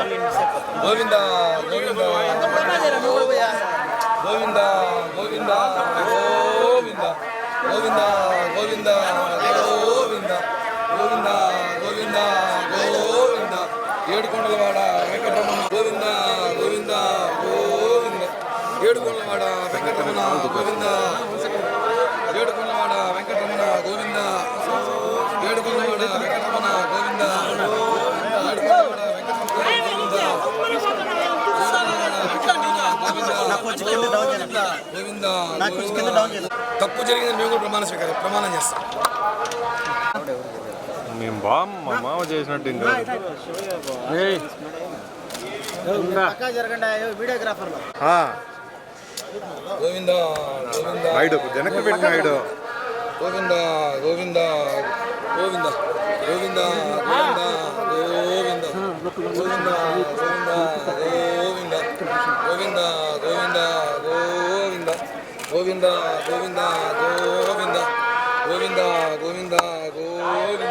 గోవింద గోవింద గోవింద గోవింద గోవింద గోవింద గోవింద గోవింద గోవింద గోవింద గోవింద ఏడుకొండలవాడ వెంకటరమణ గోవింద గోవింద గోవింద ఏడుకొండలవాడ వెంకటరమణ గోవింద తప్పు జరిగింది మేము కూడా ప్రమాణ స్వీకారం ప్రమాణం చేస్తాం మేము బా మా మామ చేసినట్టు ఇంకా ఆ, గోవింద గోవింద నాయుడు వెనక్కి పెట్టి నాయుడు గోవింద గోవింద గోవింద గోవింద గోవింద గోవింద గోవింద గోవింద గోవింద గోవింద గోవింద గోవింద గోవింద గోవింద గోవింద గోవింద గోవింద గోవింద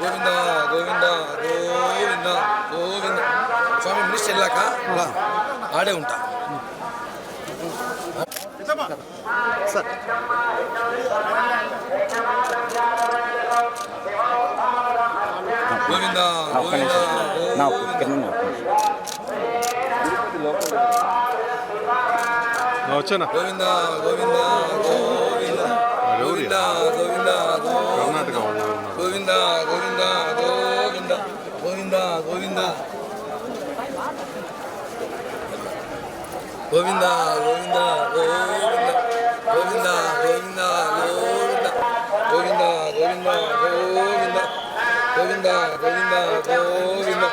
గోవింద గోవింద గోవింద గోవింద. స్వామి మినిస్టర్ వెళ్ళాక ఆడే ఉంటా. గోవింద గోవింద గోవింద. నా వచ్చానా గోవింద గోవింద గోవింద. గోవింద గోవింద. కర్ణాటక. గోవింద గోవింద గోవింద. గోవింద గోవింద. గోవింద గోవింద గోవింద. గోవింద గోవింద గోవింద. గోవింద గోవింద గోవింద. గోవింద గోవింద గోవింద.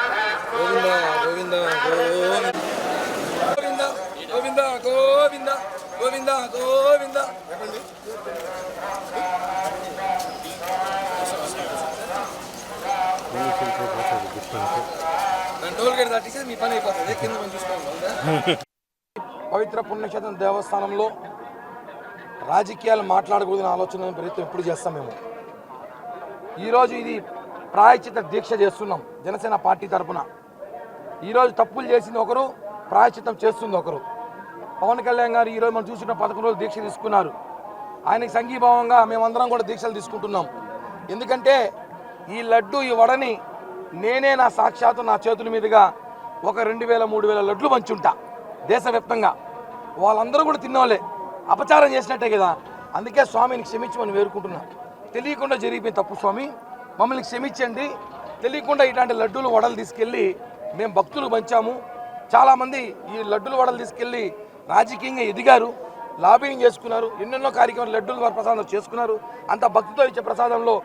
గోవింద గోవింద గోవింద. గోవింద గోవింద గోవింద గోవింద. దాటిస్తే మీ పని అయిపోతుంది. కింద మనం చూసుకోవాలి పవిత్ర పుణ్యక్షేత్రం దేవస్థానంలో రాజకీయాలు మాట్లాడకూడదని ఆలోచన ప్రయత్నం ఎప్పుడు చేస్తాం మేము. ఈరోజు ఇది ప్రాయచిత దీక్ష చేస్తున్నాం జనసేన పార్టీ తరపున. ఈరోజు తప్పులు చేసింది ఒకరు ప్రాయచిత్తం చేస్తుంది ఒకరు. పవన్ కళ్యాణ్ గారు ఈరోజు మనం చూసిన పదకొండు రోజులు దీక్ష తీసుకున్నారు. ఆయనకి సంఘీభావంగా మేమందరం కూడా దీక్షలు తీసుకుంటున్నాం. ఎందుకంటే ఈ లడ్డు ఈ వడని నేనే నా సాక్షాత్తు నా చేతుల మీదుగా ఒక రెండు వేల మూడు వేల లడ్లు పంచుంటా దేశవ్యాప్తంగా. వాళ్ళందరూ కూడా తిన్నోళ్ళే. అపచారం చేసినట్టే కదా. అందుకే స్వామిని క్షమించమని వేడుకుంటున్నా. తెలియకుండా జరిగిపోయింది తప్పు స్వామి. మమ్మల్ని క్షమించండి. తెలియకుండా ఇలాంటి లడ్డూలు వడలు తీసుకెళ్ళి మేము భక్తులు పంచాము. చాలామంది ఈ లడ్డూలు వడలు తీసుకెళ్ళి రాజకీయంగా ఎదిగారు లాబింగ్ చేసుకున్నారు ఎన్నెన్నో కార్యక్రమాలు లడ్డూలు ద్వారా ప్రసాదం చేసుకున్నారు. అంత భక్తితో ఇచ్చే ప్రసాదంలో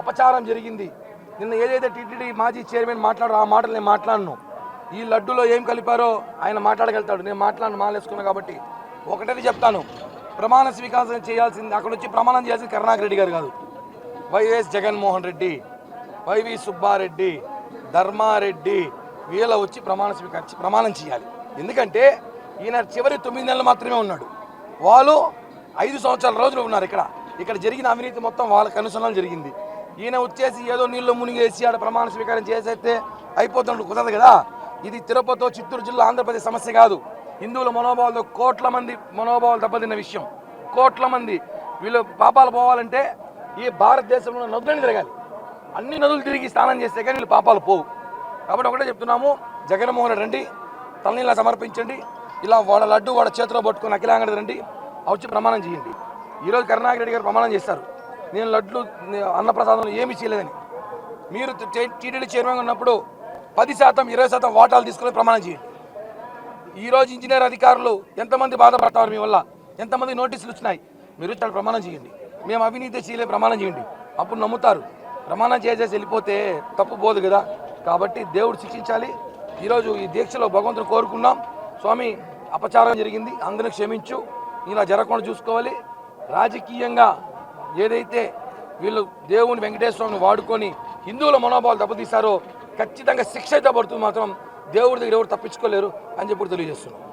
అపచారం జరిగింది. నిన్న ఏదైతే టీటీడీ మాజీ చైర్మన్ మాట్లాడో ఆ మాటలు నేను మాట్లాడను. ఈ లడ్డూలో ఏం కలిపారో ఆయన మాట్లాడగలుగుతాడు. నేను మాట్లాడను మాలేసుకున్నా కాబట్టి ఒకటని చెప్తాను. ప్రమాణ స్వీకారం చేయాల్సింది అక్కడ వచ్చి ప్రమాణం చేయాల్సింది కరుణాకర్ రెడ్డి గారు కాదు. వైఎస్ జగన్మోహన్ రెడ్డి వైవి సుబ్బారెడ్డి ధర్మారెడ్డి వీళ్ళ వచ్చి ప్రమాణ స్వీకరించి ప్రమాణం చేయాలి. ఎందుకంటే ఈయన చివరి తొమ్మిది నెలలు మాత్రమే ఉన్నాడు. వాళ్ళు ఐదు సంవత్సరాల రోజులు ఉన్నారు ఇక్కడ. ఇక్కడ జరిగిన అవినీతి మొత్తం వాళ్ళ కనుసనలు జరిగింది. ఈయన వచ్చేసి ఏదో నీళ్ళు మునిగేసి ఆడ ప్రమాణ స్వీకారం చేసేస్తే అయిపోతున్నట్టు కుదరదు కదా? ఇది తిరుపతి చిత్తూరు జిల్లా ఆంధ్రప్రదేశ్ సమస్య కాదు. హిందువుల మనోభావాలతో కోట్ల మంది మనోభావాలు దెబ్బతిన్న విషయం. కోట్ల మంది వీళ్ళు పాపాలు పోవాలంటే ఈ భారతదేశంలో నదులని తిరగాలి. అన్ని నదులు తిరిగి స్నానం చేస్తే కానీ వీళ్ళు పాపాలు పోవు. కాబట్టి ఒకటే చెప్తున్నాము జగన్మోహన్ రెడ్డి రండి సమర్పించండి. ఇలా వాడ లడ్డు వాడ చేతిలో పట్టుకుని అఖిలాంగడి రండి. వచ్చి ప్రమాణం చేయండి. ఈరోజు కరుణాకర్ రెడ్డి గారు ప్రమాణం చేస్తారు నేను లడ్లు అన్నప్రసాదంలో ఏమీ చేయలేదని. మీరు టీటీడీ చైర్మన్ ఉన్నప్పుడు పది శాతం ఇరవై శాతం వాటాలు తీసుకుని ప్రమాణం చేయండి. ఈరోజు ఇంజనీర్ అధికారులు ఎంతమంది బాధపడతారు మీ వల్ల? ఎంతమంది నోటీసులు వచ్చినాయి? మీరు చాలా ప్రమాణం చేయండి. మేము అవినీతి చేయలే ప్రమాణం చేయండి. అప్పుడు నమ్ముతారు. ప్రమాణం చేసేసి వెళ్ళిపోతే తప్పు పోదు కదా. కాబట్టి దేవుడు శిక్షించాలి. ఈరోజు ఈ దీక్షలో భగవంతుడు కోరుకున్నాం. స్వామి అపచారం జరిగింది. అందరిని క్షమించు. ఇలా జరగకుండా చూసుకోవాలి. రాజకీయంగా ఏదైతే వీళ్ళు దేవుని వెంకటేశ్వరుని వాడుకొని హిందువుల మనోభావాలు దెబ్బతీశారో ఖచ్చితంగా శిక్ష అయితే పడుతుంది మాత్రం దేవుడి దగ్గర ఎవరు తప్పించుకోలేరు అని చెప్పి తెలియజేస్తున్నాం.